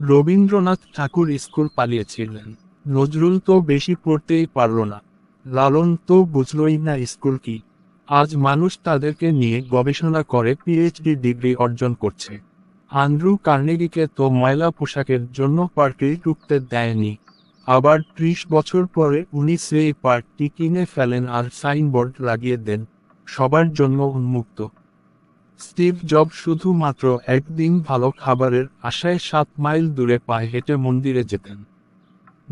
Rabindranath Thakur school পালিয়েছিলেন। নজরুল তো বেশি পড়তেই পারল না। লালন তো বুঝলই না স্কুল কি। আজ মানুষ তাদেরকে নিয়ে গবেষণা করে পিএইচডি ডিগ্রি অর্জন করছে। আন্দ্রু কার্নেগিকে তো ময়লা পোশাকের জন্য পার্কে ঢুকতে দেয়নি। আবার ত্রিশ বছর পরে উনি সেই পার্কটি কিনে ফেলেন আর সাইনবোর্ড লাগিয়ে দেন। সবার জন্য উন্মুক্ত। স্টিভ জব শুধুমাত্র একদিন ভালো খাবারের আশায় সাত মাইল দূরে পায়ে হেঁটে মন্দিরে যেতেন।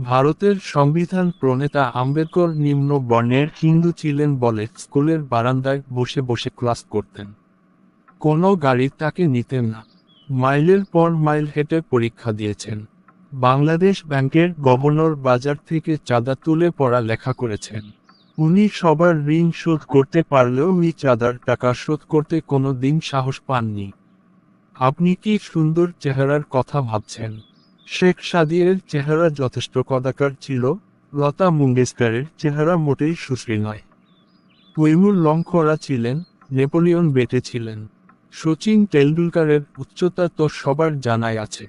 ভারতের সংবিধান প্রণেতা আম্বেদকর নিম্ন বর্ণের হিন্দু ছিলেন বলে স্কুলের বারান্দায় বসে বসে ক্লাস করতেন। কোনো গাড়ি তাকে নিতেন না। মাইলের পর মাইল হেঁটে পরীক্ষা দিয়েছেন। বাংলাদেশ ব্যাংকের গভর্নর বাজার থেকে চাঁদা তুলে পড়া লেখা করেছেন। উনি সবার ঋণ শোধ করতে পারলেও ওই চাঁদার টাকা শোধ করতে কোনো দিন সাহস পাননি। আপনি কি সুন্দর চেহারার কথা ভাবছেন? শেখ সাদিয়ের চেহারা যথেষ্ট কদাকার ছিল, লতা মঙ্গেশকরের চেহারা মোটেই সুশ্রী নয়। তৈমুর লং করা ছিলেন, নেপোলিয়ন বেটে ছিলেন। সচিন টেন্ডুলকারের উচ্চতা তো সবার জানাই আছে।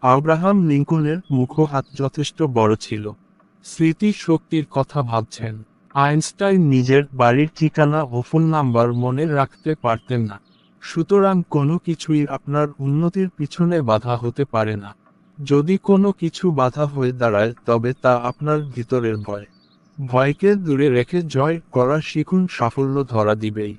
আব্রাহাম লিঙ্কনের মুখ হাত যথেষ্ট বড় ছিল। স্মৃতি শক্তির কথা ভাবছেন। আইনস্টাইন নিজের বাড়ির ঠিকানা ও ফোন নাম্বার মনে রাখতে পারতেন না। সুতরাং কোনো কিছুই আপনার উন্নতির পিছনে বাধা হতে পারে না। যদি কোনো কিছু বাধা হয়ে দাঁড়ায়, তবে তা আপনার ভিতরের ভয়। ভয়কে দূরে রেখে জয় করা শিখুন সাফল্য ধরা দিবেই।